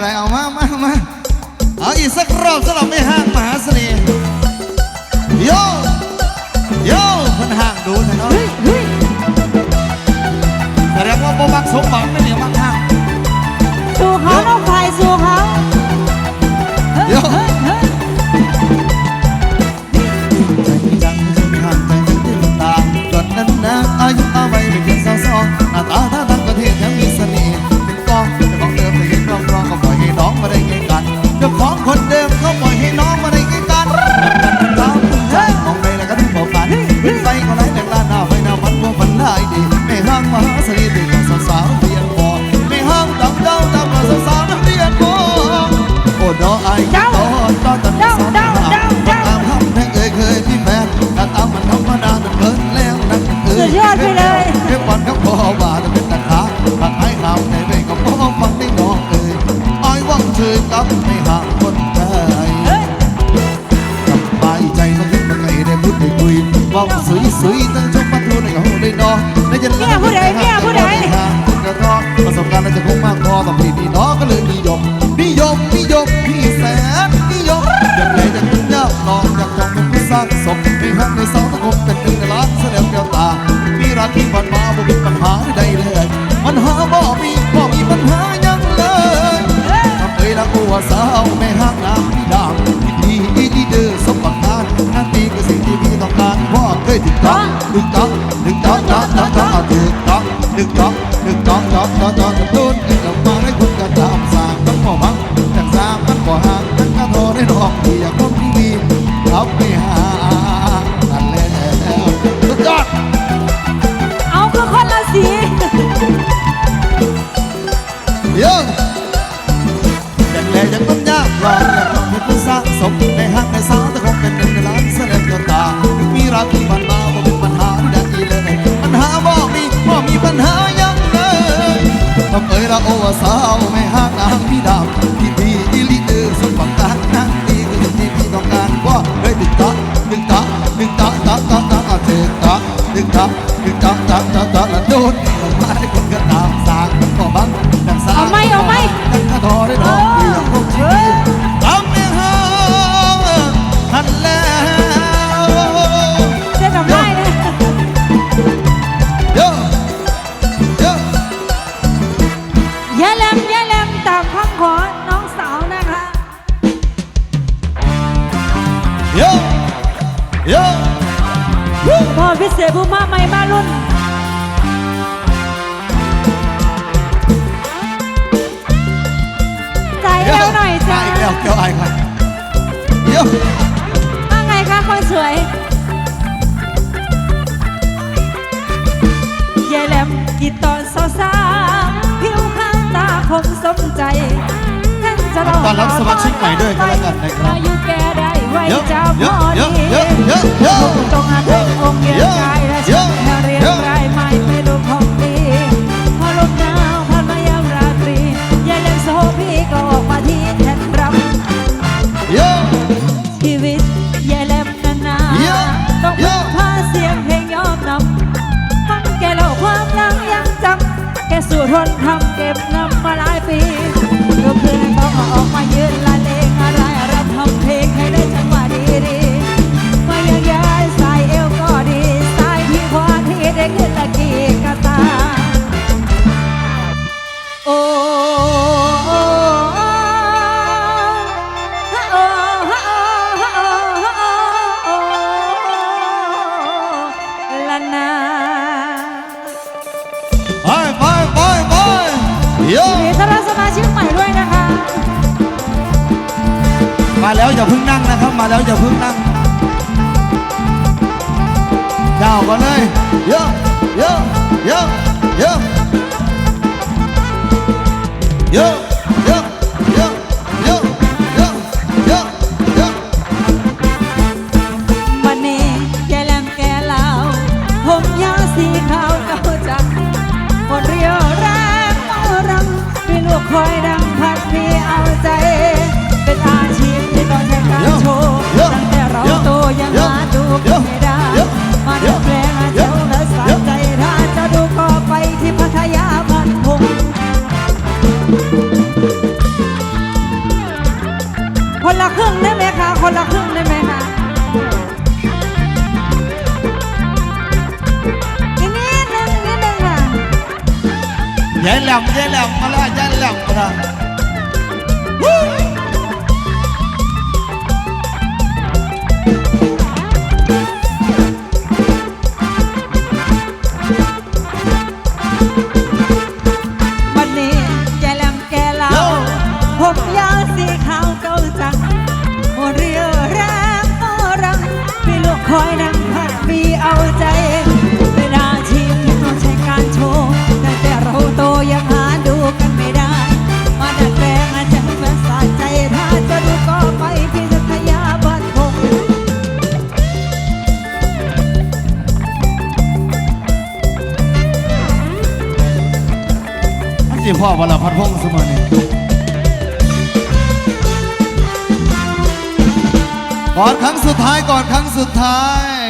อะไรเอามามามาเอาอีกสักรอบสำหรับไม่ห้างมหาเสน่ห์โยโยมันห่างดูเถอะเนาะเฮ้ยเฮ้ยแสดงว่าบ่มักสมบัติไม่เหนียวมักห่างสู่เขาน้องไฟสู่เขา โอ้ดอไอ้ดอดอตันสอนหาตามห้ำท่งเอ่ยเคยมีแฟนแต่ตามมันธรรมดามันเกินแล้วนักเอ่ยสุดยอดไปเลยเก็บวันก็พอบาทเป็นตะขาทางให้ขาวในเร่ก็พอฟังได้น้องเอ่ยอ้อยว่างเชยกับไม่ห่างคนไทยเฮ้ยสบายใจมาขึ้นมาไงได้พูดได้คุยว่าสวยสวยตั้งชมมาทูในกับหูได้นอนในยันห่างขึ้นกระทอประสบการณ์น่าจะคงมากพอต่อพี่พี่น้องก็เลย องเป็นผู้สร้างสมไม่หักในเสาตะคมเป็นหนึ่งในล้านเสน่ห์แก้วตา มีรักที่ผ่านมาบ่มีปัญหาใดเลยปัญหาบ่มีบ่มีปัญหายังเลยทำเอ้ยละกูว่าสาวไม่หักน้ำพี่ดามพี่ดีดีเด้อสมบัติการนั่นตีคือสิ่งที่พี่ต้องการพ่อเคยถึงต้องถึงต้องถึงต้องต้องต้องต้องถึงต้องถึงต้องถึงต้องต้องต้องต้องต้นกิ สมในห้างในสาวตะคงเป็นเงินล้านแสดงตัวตาถึงมีรักที่ผ่านมาบ่เป็นปัญหาใดเลยปัญหาบ่มีบ่มีปัญหายังเลยทำเอ้ยละโอว่าสาว พอพิเศษผู้มาใหม่มารุ่นใจเอวหน่อยจ้าเกี่ยวเกี่ยวไอ้ครับเยอะว่าไงคะคนสวยยายแหลมกี่ตอนสาวๆผิวข้างตาคงสมใจท่านจะรอตอนรับสมาชิกใหม่ด้วยก็แล้วกันนะครับอายุแก ได้ไว้เยอะจำเยพอะอเยดีอะเยอะเยอะเยอะตรงอาเทงองค์เย็นกายและเยฉัอะนแค่เรียนเยอะรายไม่ไม่รู้ของดีพอลมหนาวผ่านมายามราตรียายแหลมโซพี่ก็ออกมาที่แทนรำเยอะชีวิตแย่แลมนานเยอะๆต้องเยอะพาเสียงเพลงยอมนำฟังแกเล่าความหลังยังจำแกสู่ทนทำเก็บนำม แล้วอย่าพึ่งนั่งนะครับ มาแล้วอย่าพึ่งนั่งเจ้าก่อนเลยเยอะ ละครึ่งได้ไหมคะ คนละครึ่งได้ไหมคะอีกนิดนึงนิดนึงค่ะยายแหลมยายแหลมมาแล้วยายแหลมมาแล้ว คอยนั่งพัดมีเอาใจ เวลาชีวิตต้องใช้การโชว์แต่แต่เราโตยังหาดูกันไม่ได้ มาดัดแปลงอาจจะเพื่อสะใจ ถ้าจะดูก็ไปที่สัทยาบ้านคงมันจีพ่อวรพัฒน์พงศ์เสมอเนี่ก่ อนครั้งสุดท้ายก่อนครั้งสุดท้าย